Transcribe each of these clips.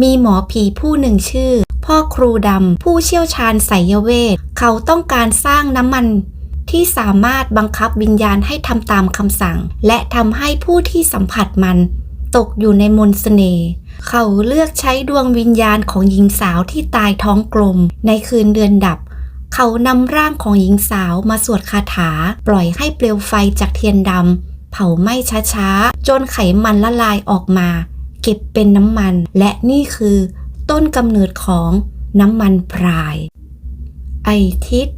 มีหมอผีผู้หนึ่งชื่อ พ่อครูดำผู้เชี่ยวชาญไสยเวท เขาต้องการสร้างน้ำมันที่สามารถบังคับวิญญาณให้ทำตามคำสั่ง และทำให้ผู้ที่สัมผัสมัน ตกอยู่ในมนต์เสน่ห์เขาเลือกใช้ดวงวิญญาณของหญิงสาวที่ตายท้องกลม ในคืนเดือนดับ เขานำร่างของหญิงสาวมาสวดคาถา ปล่อยให้เปลวไฟจากเทียนดำเผาไหม้ช้าๆ จนไขมันละลายออกมา เก็บเป็นน้ำมัน และนี่คือต้นกำเนิดของน้ำมันพราย ไอทิศ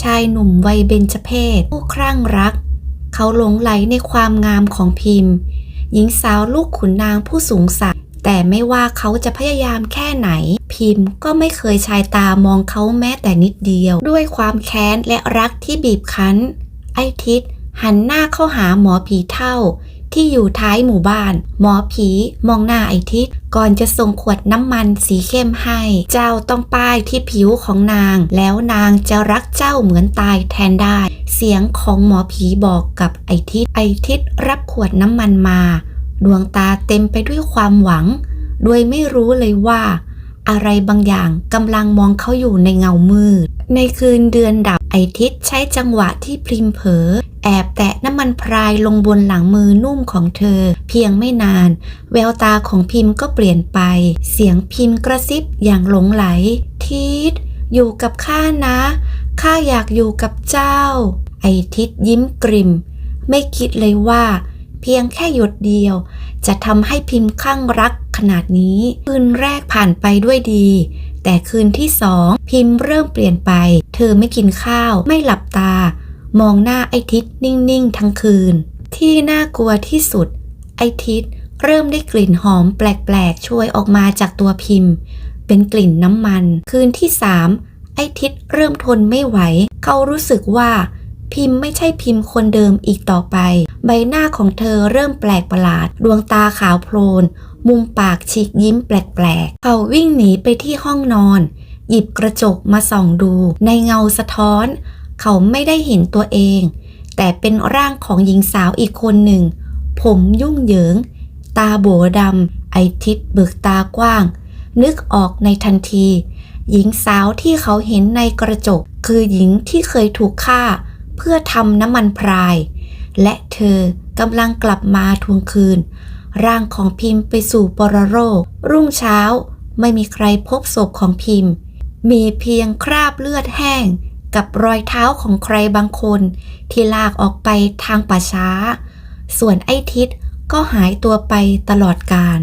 ชายหนุ่มวัยเบญจเพศผู้ครั่งรัก เขาหลงไหลในความงามของพิมพ์ หญิงสาวลูกขุนนางผู้สูงศักดิ์แต่ไม่ว่าเขาจะพยายามแค่ไหน พิมพ์ก็ไม่เคยชายตามองเขาแม้แต่นิดเดียว ด้วยความแค้นและรักที่บีบคั้น ไอทิศหันหน้าเข้าหาหมอผีเท่า ที่อยู่ท้ายหมู่บ้าน หมอผีมองหน้าไอทิศก่อนจะส่งขวดน้ำมันสีเข้มให้ เจ้าต้องป้ายที่ผิวของนาง แล้วนางจะรักเจ้าเหมือนตายแทนได้ เสียงของหมอผีบอกกับไอทิศไอทิศรับขวดน้ำมันมา ดวงตาเต็มไปด้วยความหวัง โดยไม่รู้เลยว่า อะไรบางอย่างกำลังมองเขาอยู่ในเงามืด ในคืนเดือนดับไอทิศใช้จังหวะที่พริมเผลอ แอบแตะน้ำมันพรายลงบนหลังมือนุ่มของเธอ เพียงไม่นาน แววตาของพิมพ์ก็เปลี่ยนไป เสียงพิมพ์กระซิบอย่างหลงไหล ทิศอยู่กับข้านะข้าอยากอยู่กับเจ้า ไอทิศยิ้มกริม ไม่คิดเลยว่า เพียงแค่หยดเดียว จะทำให้พิมพ์คลั่งรักขนาดนี้ คืนแรกผ่านไปด้วยดี แต่คืนที่สองพิมพ์เริ่มเปลี่ยนไป เธอไม่กินข้าว ไม่หลับตา มองหน้าไอทิศนิ่งๆ ทั้งคืน ที่น่ากลัวที่สุด ไอทิศเริ่มได้กลิ่นหอมแปลกๆ ช่วยออกมาจากตัวพิมพ์ เป็นกลิ่นน้ำมัน คืนที่สามไอทิศเริ่มทนไม่ไหว เขารู้สึกว่า พิมพ์ไม่ใช่พิมพ์คนเดิมอีกต่อไป ใบหน้าของเธอเริ่มแปลกประหลาด ดวงตาขาวโพลน มุมปากฉีกยิ้มแปลกๆ เขาวิ่งหนีไปที่ห้องนอน หยิบกระจกมาส่องดู ในเงาสะท้อน เขาไม่ได้เห็นตัวเอง แต่เป็นร่างของหญิงสาวอีกคนหนึ่ง ผมยุ่งเหยิง ตาโบดำไอทิศเบิกตากว้าง นึกออกในทันที หญิงสาวที่เขาเห็นในกระจก คือหญิงที่เคยถูกฆ่า เพื่อทำน้ำมันพราย และเธอกำลังกลับมาทวงคืน ร่างของพิมพ์ไปสู่ปรโรค รุ่งเช้าไม่มีใครพบศพของพิมพ์ มีเพียงคราบเลือดแห้ง กับรอยเท้าของใครบางคน ที่ลากออกไปทางป่าช้า ส่วนไอ้ทิศก็หายตัวไปตลอดกาล